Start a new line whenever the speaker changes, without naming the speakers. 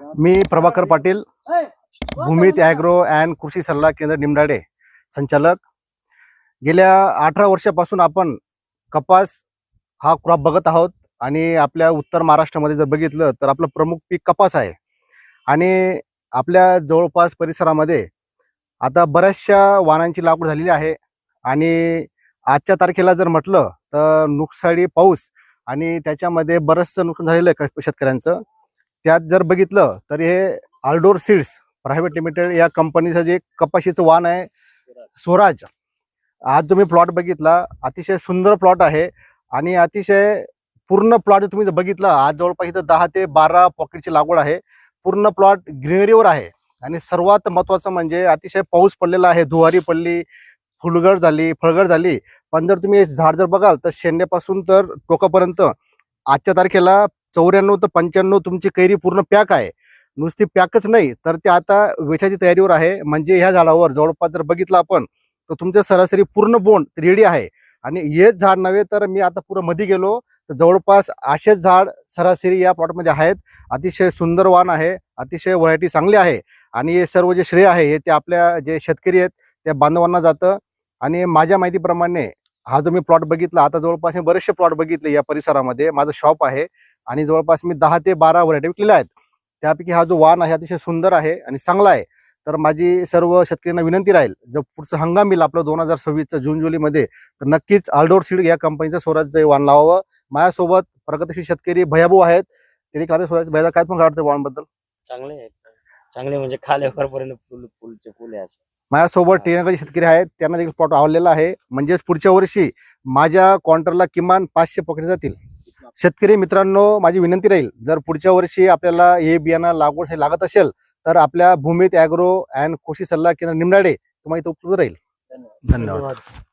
मी प्रभाकर पाटील भूमीत agro and कृषी सल्ला केंद्र निमडाडे संचालक. गेल्या अठरा वर्षापासून आपण कपास हा क्रॉप बघत आहोत आणि आपल्या उत्तर महाराष्ट्रामध्ये जर बघितलं तर आपलं प्रमुख पीक कपास आहे. आणि आपल्या जवळपास परिसरामध्ये आता बऱ्याचशा वाहनांची लागवड झालेली आहे आणि आजच्या तारखेला जर म्हटलं तर नुकसाडी पाऊस आणि त्याच्यामध्ये बरंचसं नुकसान झालेलं आहे शेतकऱ्यांचं. त्यात जर बघितलं तर हे आल्डोर सीड्स प्रायव्हेट लिमिटेड या कंपनीचं जे कपाशीचं वाहन आहे स्वराज. आज तुम्ही प्लॉट बघितला अतिशय सुंदर प्लॉट आहे आणि अतिशय पूर्ण प्लॉट तुम्ही जर बघितला आज जवळपास इथं दहा ते बारा पॉकेटची लागवड आहे. पूर्ण प्लॉट ग्रीनरीवर आहे आणि सर्वात महत्वाचं म्हणजे अतिशय पाऊस पडलेला आहे धुवारी पडली फुलगड झाली फळगड झाली. पण जर तुम्ही झाड जर बघाल तर शेंड्यापासून तर टोकापर्यंत आजच्या तारखेला चौऱ्याण्णव ते पंच्याण्णव तुमची कैरी पूर्ण पॅक आहे. नुसती पॅकच नाही तर ते आता वेचाची तयारीवर आहे. म्हणजे ह्या झाडावर जवळपास जर बघितलं आपण तर तुमचं सरासरी पूर्ण बोंड रेडी आहे. आणि हेच झाड नव्हे तर मी आता पुरं मध्ये गेलो तर जवळपास असेच झाड सरासरी या प्लॉटमध्ये आहेत. अतिशय सुंदर वाण आहे अतिशय व्हरायटी चांगली आहे. आणि हे सर्व जे श्रेय आहे हे ते आपल्या जे शेतकरी आहेत त्या बांधवांना जातं. आणि माझ्या माहितीप्रमाणे हा जो मी प्लॉट बघितला आता जवळपास मी बरेचसे प्लॉट बघितले या परिसरामध्ये. माझं शॉप आहे आणि जवळपास मी दहा ते बारा व्हरायटी विकलेल्या आहेत. त्यापैकी हा जो वाण आहे अतिशय सुंदर आहे आणि चांगला आहे. तर माझी सर्व शेतकऱ्यांना विनंती राहील जर पुढचं हंगाम येईल आपलं दोन हजार सव्वीसचं जून जुलैमध्ये तर नक्कीच आल्डोर सीड या कंपनीचं स्वराज्य वाण लावावं. माझ्यासोबत प्रगतशील शेतकरी भयाभू आहेत. ते देखील स्वराज भैया काय पण वाटतं वाणबद्दल
चांगले आहेत चांगले म्हणजे खाली वरपर्यंत फुल फुलचे फुले असे.
माझ्यासोबत टेनगरी शेतकरी आहेत त्यांना देखील प्लॉट आवडलेला आहे. म्हणजेच पुढच्या वर्षी माझ्या काउंटरला किमान पाचशे पकडे जातील. शेतकरी मित्रांनो माझी विनंती राहील जर पुढच्या वर्षी आपल्याला हे बियाणं लागवड लागत असेल तर आपल्या भूमीत ॲग्रो अँड कृषी सल्ला केंद्र निमडाडे तुम्हाला इथं उपलब्ध राहील. धन्यवाद.